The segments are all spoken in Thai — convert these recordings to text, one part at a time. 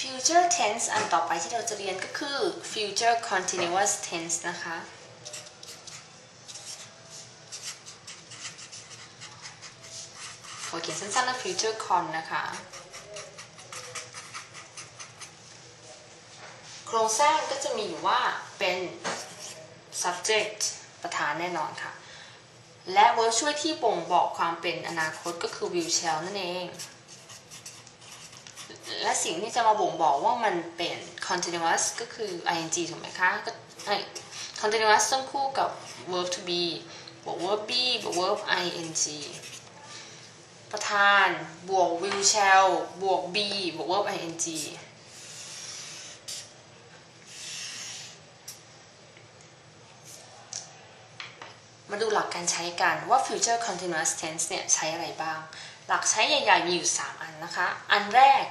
future tense อันต่อไปที่เราจะเรียนก็คือ future continuous tense นะคะ ขอเขียนสั้นๆนะ future con นะคะ โครงสร้างก็จะมีอยู่ว่าเป็น subject ประธานแน่นอนค่ะ และ verb ช่วยที่บ่งบอกความเป็นอนาคตก็คือ will shall นั่นเอง และสิ่งที่จะมาบ่งบอกว่ามันเป็น continuous ก็คือ ing ถูกไหมคะก็ continuous ต้องคู่กับ verb to be บวก verb be บวก verb ing ประธานบวก will shall บวก be บวก verb ing มาดูหลักการใช้กันว่า future continuous tense เนี่ยใช้อะไรบ้าง หลักใช้ใหญ่ๆมีอยู่ 3 อันนะคะ อันแรก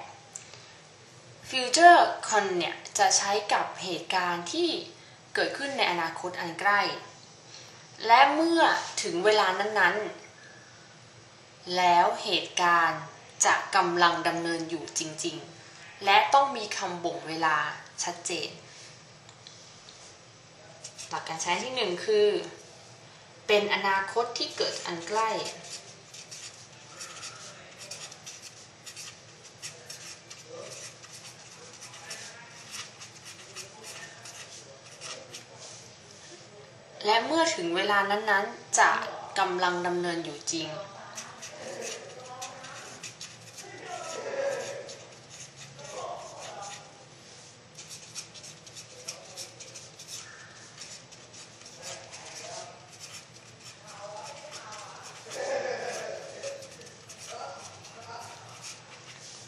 future con เนี่ยจะใช้กับเหตุการณ์ที่เกิดขึ้นในอนาคตอันใกล้ และเมื่อถึงเวลานั้นๆ แล้วเหตุการณ์จะกำลังดำเนินอยู่จริงๆ และต้องมีคำบ่งเวลาชัดเจน หลักการใช้ที่หนึ่งคือ เป็นอนาคตที่เกิดอันใกล้ และเมื่อถึงเวลานั้นๆ จะกำลังดำเนินอยู่จริง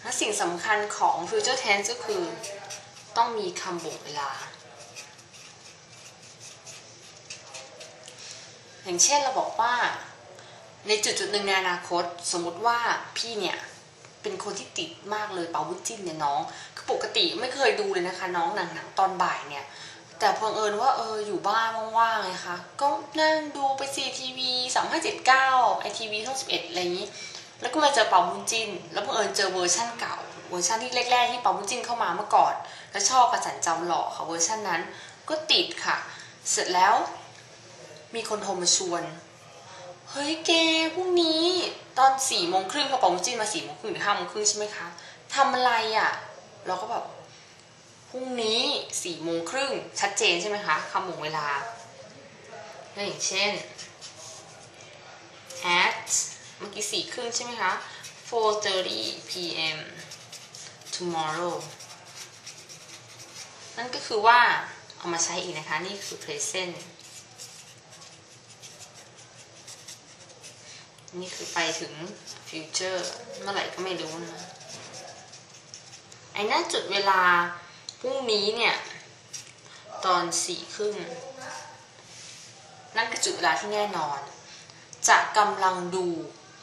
และสิ่งสำคัญของ future tense ก็คือ ต้องมีคำบ่งเวลา อย่างเช่นเราบอกว่า ในจุดจุดหนึ่งในอนาคต สมมติว่าพี่เนี่ยเป็นคนที่ติดมากเลยเป่าบุญจิ้นเนี่ยน้องคือปกติไม่เคยดูเลยนะคะ น้องหนังหนังตอนบ่ายเนี่ย แต่พอเอิญว่าเอออยู่บ้านว่างๆไงคะก็นั่งดูไปซีทีวีสามห้าเจ็ดเก้าไอทีวีช่องสิบเอ็ดอะไรอย่างนี้ แล้วก็มาเจอเป่าบุญจิ้น แล้วบังเอิญเจอเวอร์ชั่นเก่าเวอร์ชันที่แรกๆที่เป่าบุญจิ้นเข้ามาเมื่อก่อน แล้วชอบกระสันจำหล่อค่ะเวอร์ชันนั้นก็ติดค่ะ เสร็จแล้ว มีคนโทรมาชวน เฮ้ยเกพรุ่งนี้ตอนสี่โมงครึ่งเขาเป่าบุจิ้นมาสี่โมงครึ่งหรือห้าโมงครึ่งใช่ไหมคะทำอะไรอะ เราก็แบบพรุ่งนี้สี่โมงครึ่งชัดเจนใช่ไหมคะคำหมงเวลาอย่างเช่น at เมื่อกี้สี่ครึ่งใช่ไหมคะ 4:30 p.m. tomorrow นั่นก็คือว่าเอามาใช้อีกนะคะ นี่คือ present นี่คือไปถึง future เมื่อไหร่ก็ไม่รู้นะ ไอ้นั่นจุดเวลาพรุ่งนี้เนี่ย ตอนสี่ครึ่ง นั่นคือจุดเวลาที่แน่นอน จะกำลังดู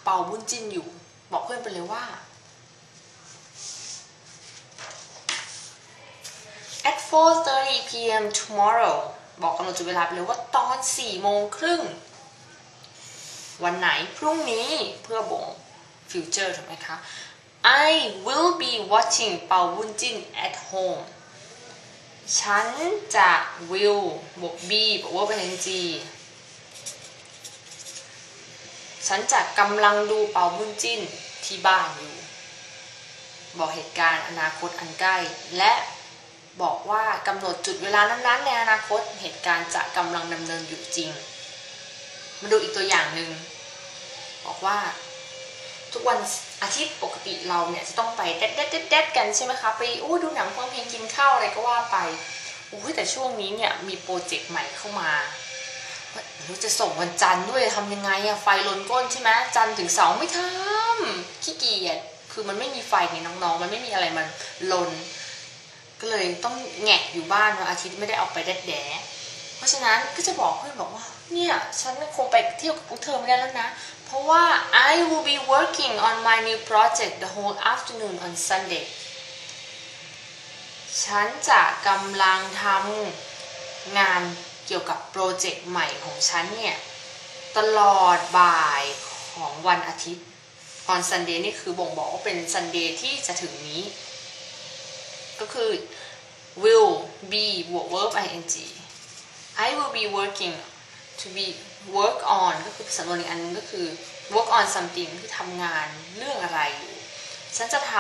เป่าบุญจินอยู่ บอกเพื่อนไปเลยว่า at 4:30 p.m. tomorrow บอกกำหนดจุดเวลาไปเลยว่าตอน4โมงครึ่ง วันไหนพรุ่งนี้เพื่อบ่ง future ถูกไหมคะ I will be watching เปาบุญจิ้น at home ฉันจะ will บวก be บวก verb ing ฉันจะกำลังดูเปาบุญจิ้นที่บ้านอยู่ บอกเหตุการณ์อนาคตอันใกล้ และบอกว่ากำหนดจุดเวลานั้นๆในอนาคตเหตุการณ์จะกำลังดำเนินอยู่จริง มาดูอีกตัวอย่างหนึ่งบอกว่าทุกวันอาทิตย์ปกติเราเนี่ยจะต้องไปเด็ดเด็ดเด็ดกันใช่ไหมคะไปอู้ดูหนังฟังเพลงกินข้าวอะไรก็ว่าไปโอ้ยแต่ช่วงนี้เนี่ยมีโปรเจกต์ใหม่เข้ามาเราจะส่งวันจันทร์ด้วยทำยังไงอะไฟลนก้นใช่ไหมจันทร์ถึงเสาร์ไม่ทำขี้เกียจคือมันไม่มีไฟในน้องๆ มันไม่มีอะไรมันลน ก็เลยต้องแงะอยู่บ้านวันอาทิตย์ไม่ได้ออกไปแดดแดด ราะฉะนั้นก็จะบอกเพื่อนบอกว่า เนี่ยฉันคงไปเที่ยวกับพวกเธอไม่ได้แล้วนะ เพราะว่า I will be working on my new project the whole afternoon on Sunday ฉันจะกำลังทำงานเกี่ยวกับโปรเจกต์ใหม่ของฉันเนี่ย ตลอดบ่ายของวันอาทิตย์ on Sunday นี่คือบ่งบอกว่าเป็น Sunday ที่จะถึงนี้ ก็คือ will be บวก verb ing I will be working to be work on ก็คือสำนวนอีกอันนึงก็คือ work on something ที่ทำงานเรื่องอะไรอยู่ ฉันจะท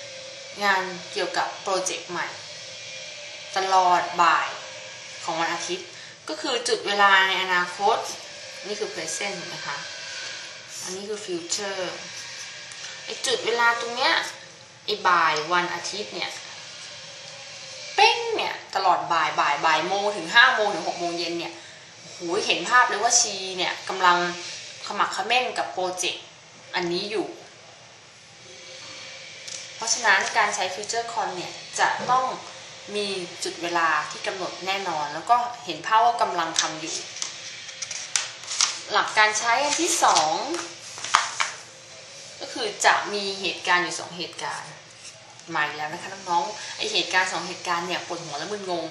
ำงานเกี่ยวกับโปรเจกต์ใหม่ ตลอดบ่ายของวันอาทิตย์ ก็คือจุดเวลาในอนาคต นี่คือ present เห็นไหมคะ อันนี้คือ future ไอจุดเวลาตรงเนี้ยไอบ่ายวันอาทิตย์เนี่ย ตลอดบ่ายบ่ายบ่ายโมงถึงห้าโมงถึงหกโมงเย็นเนี่ยโหเห็นภาพเลยว่าชีเนี่ยกำลังขมักเขม้นกับโปรเจกต์อันนี้อยู่ เพราะฉะนั้นการใช้ Future Con เนี่ยจะต้องมีจุดเวลาที่กำหนดแน่นอน แล้วก็เห็นภาพว่ากำลังทำอยู่ หลักการใช้อันที่สองก็คือจะมีเหตุการณ์อยู่สองเหตุการณ์ มาอีกแล้วนะคะน้องๆไอเหตุการณ์สองเหตุการณ์เนี่ยปวดหัวและมึนงง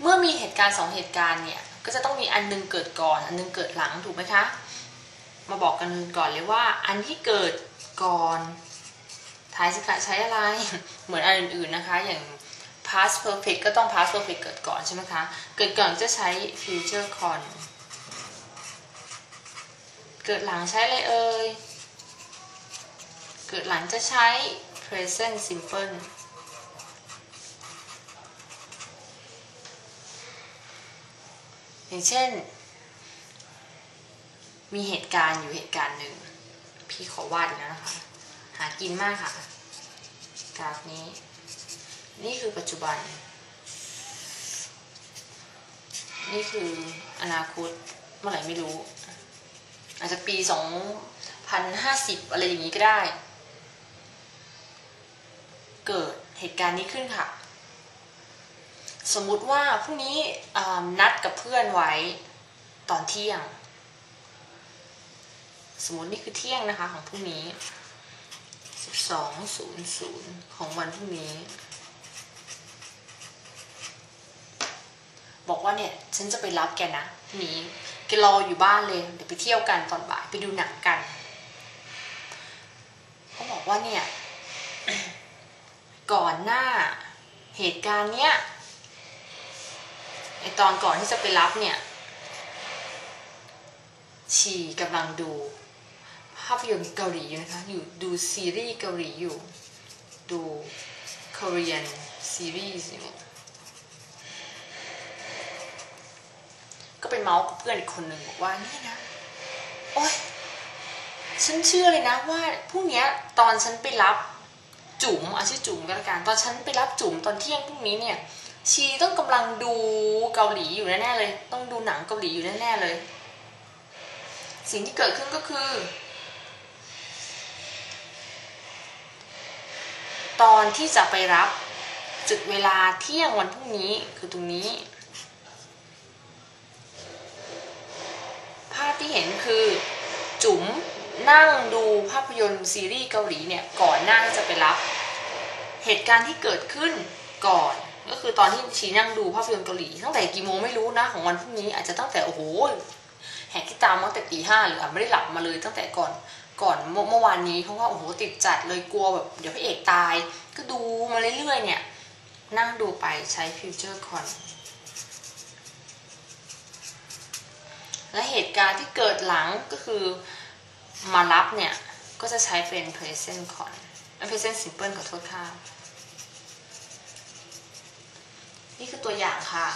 เมื่อมีเหตุการณ์สองเหตุการณ์เนี่ยก็จะต้องมีอันนึงเกิดก่อน อันนึงเกิดหลังถูกไหมคะ มาบอกกันก่อนเลยว่า อันที่เกิดก่อนท้ายสิคะใช้อะไร เหมือนอันอื่นๆนะคะ อย่าง past perfect ก็ต้อง past perfect เกิดก่อนใช่ไหมคะ เกิดก่อนจะใช้ future con เกิดหลังใช้อะไรเอ่ย เกิดหลังจะใช้ present simple อย่างเช่น มีเหตุการณ์อยู่เหตุการณ์หนึ่ง พี่ขอวาดแล้วนะคะหากินมากค่ะ กราฟนี้ นี่คือปัจจุบัน นี่คืออนาคตเมื่อไหร่ไม่รู้ อาจจะปีสองพันห้าสิบอะไรอย่างนี้ก็ได้ เกิดเหตุการณ์นี้ขึ้นค่ะ สมมุติว่าพรุ่งนี้นัดกับเพื่อนไว้ตอนเที่ยง สมมตินี่คือเที่ยงนะคะของพรุ่งนี้ 12.00 ของวันพรุ่งนี้ บอกว่าเนี่ย ฉันจะไปรับแกนะพรุ่งนี้แกรออยู่บ้านเลย เดี๋ยวไปเที่ยวกันตอนบ่ายไปดูหนังกัน เขาบอกว่าเนี่ย ก่อนหน้าเหตุการณ์เนี้ยไอตอนก่อนที่จะไปรับเนี่ยชีกำลังดูภาพยนตร์เกาหลีอยู่นะคะอยู่ดูซีรีส์เกาหลีอยู่ ดู Korean series อยู่ก็ไปเมาส์กับเพื่อนอีกคนหนึ่งบอกว่านี่นะ โอ๊ย ฉันเชื่อเลยนะว่าพรุ่งนี้ตอนฉันไปรับ จุ๋มอาชื่อจุ๋มกันละกันตอนฉันไปรับจุ๋มตอนเที่ยงพรุ่งนี้เนี่ย ชีต้องกำลังดูเกาหลีอยู่แน่ๆเลย ต้องดูหนังเกาหลีอยู่แน่ๆเลย สิ่งที่เกิดขึ้นก็คือ ตอนที่จะไปรับจุดเวลาเที่ยงวันพรุ่งนี้คือตรงนี้ ภาพที่เห็นคือจุ๋ม นั่งดูภาพยนตร์ซีรีส์เกาหลีเนี่ยก่อนหน้าที่จะไปรับ เหตุการณ์ที่เกิดขึ้นก่อน ก็คือตอนที่ชีนั่งดูภาพยนตร์เกาหลีตั้งแต่กี่โมงไม่รู้นะของวันพรุ่งนี้อาจจะตั้งแต่โอ้โหแหกที่ตามตั้งแต่ตีห้าหรืออาจไม่ได้หลับมาเลยตั้งแต่ก่อนก่อนเมื่อวานนี้เพราะว่าโอ้โหติดจัดเลยกลัวแบบเดี๋ยวพระเอกตาย ก็ดูมาเรื่อยๆเนี่ย นั่งดูไปใช้ future con และเหตุการณ์ที่เกิดหลังก็คือ มารับเนี่ย ก็จะใช้เป็น present con present simple ขอโทษค่ะ นี่คือตัวอย่างค่ะ